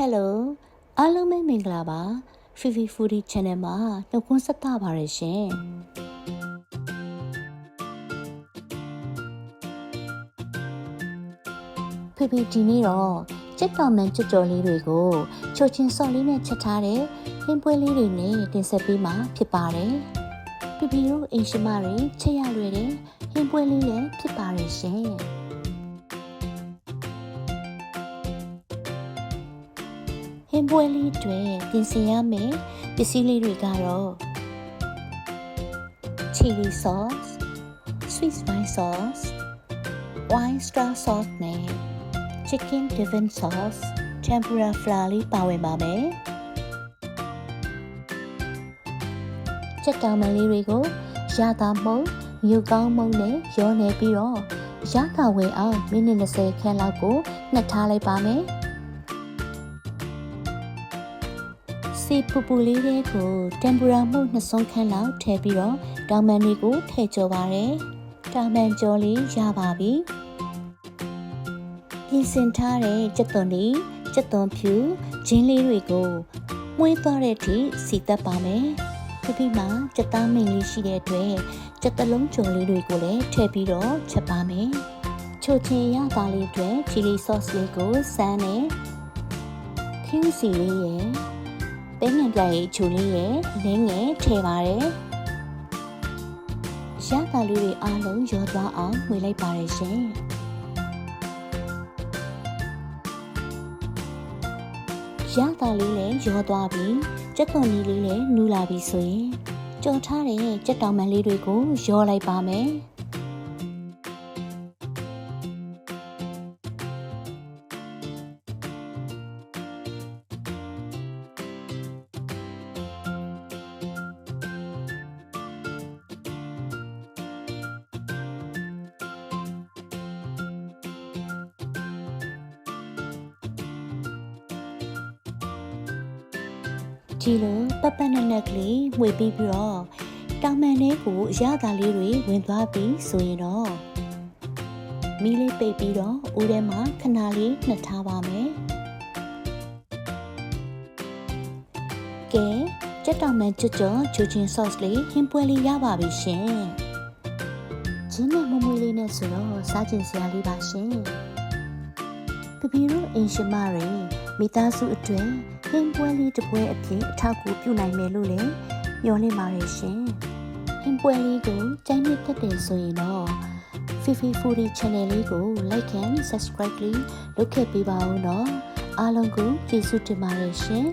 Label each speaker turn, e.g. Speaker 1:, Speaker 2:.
Speaker 1: Hello အားလုံးပဲမင်္ဂလာပါ Fifi Foodie Channel မှာနှုတ်ခွန်းဆက်တာပါရရှင်ဖေဖေဒီနေ့တော့ကြက်တော်မန်ကြွကြော်လေးတွေကိုချိုချင်းစော့လေးနဲ့ချက်ထားတဲ့ဟင်းပွဲလေးတွေနဲ့တင်ဆက်ပေးမှာဖြစ်ပါတယ်ဖေဖေတို့အိမ်ရှိမတွေချက်ရလွယ်တဲ့ဟင်းပွဲလေးလည်းဖြစ်ပါတယ်ရှင် င်းပွဲလေးတွေပြင်ဆင်ရမယ်ပစ္စည်းလေးတွေကတော့ chili sauce sweet spice sauce wine star sauce နဲ့ chicken divin sauce tempura flour လေးပါဝင်ပါမယ်ချက်တောင်မလေးတွေကိုရတာမုံမြူကောင်းမုံနဲ့ရောနေပြီးတော့ရတာဝင်အောင်မိနစ်20ခန့်လောက်ကိုနှက်ထားလိုက်ပါမယ် စီပူပူလေးလေးကိုတမ်ပူရာမှုနှစ်စုံခန်းလောက်ထည့်ပြီးတော့တောင်မန်လေးကိုထည့်ကြောပါရယ်တောင်မန်ကြောလေးရပါပြီပြင်ဆင်ထားတဲ့ကြက်သွန်လေးကြက်သွန်ဖြူဂျင်းလေးတွေကိုမွေးသွားတဲ့အထိစီတက်ပါမယ်ဒီဒီမှာကြက်သားမင်းလေးရှိတဲ့အတွက်ကြက်တလုံးကြောလေးတွေကိုလည်းထည့်ပြီးတော့ချက်ပါမယ်ချိုချင်ရသားလေးအတွက်ချီလီဆော့စ်လေးကိုစမ်းနဲ့ခင်းစီလေးရ ယ်ပဲငံပြရဲ့ချိုလေးရဲ့အနှင်းငယ်ထည့်ပါတယ်။ရတာလေးတွေအားလုံးရောသွားအောင်မှွေလိုက်ပါတယ်ရှင်။ရတာလေးလည်းရောသွားပြီးကြက်သွန်လေးလေးလည်းနူးလာပြီဆိုရင်ကြော်ထားတဲ့ကြက်တောင်မန်လေးတွေကိုရောလိုက်ပါမယ်။ ဒီလိုပပနက်နက်ကလေးမှွေပြီးပြီးတော့တောင်မန်လေးကိုအရသာလေးတွေဝင်သွားပြီးဆိုရင်တော့မီးလေးပိတ်ပြီးတော့ဦးထဲမှာခဏလေးနှစ်ထားပါမယ်ကဲကြက်တောင်မန်ကြွကြော်ဂျူချင်းဆော့စ်လေးဟင်းပွဲလေးရပါပြီရှင်ဂျင်းနဲ့မမွေးလေးနဲ့ဆိုတော့စားကျင်စရာလေးပါရှင်ပပီတို့အင်ရှင်မတွေမိသားစုအတွင်း ဟင်းပွဲလေးတစ်ပွဲအဖြစ်အထောက်အကူပြုနိုင်မယ်လို့လည်းမျှော်လင့်ပါတယ်ရှင်ဟင်းပွဲလေးကိုကြိုင်းနှစ်သက်တယ်ဆိုရင်တော့ Fifi Foodie Channel လေးကို Like and Subscribe လေးလုပ်ခဲ့ပေးပါဦးနော်အားလုံးကိုကျေးဇူးတင်ပါတယ်ရှင်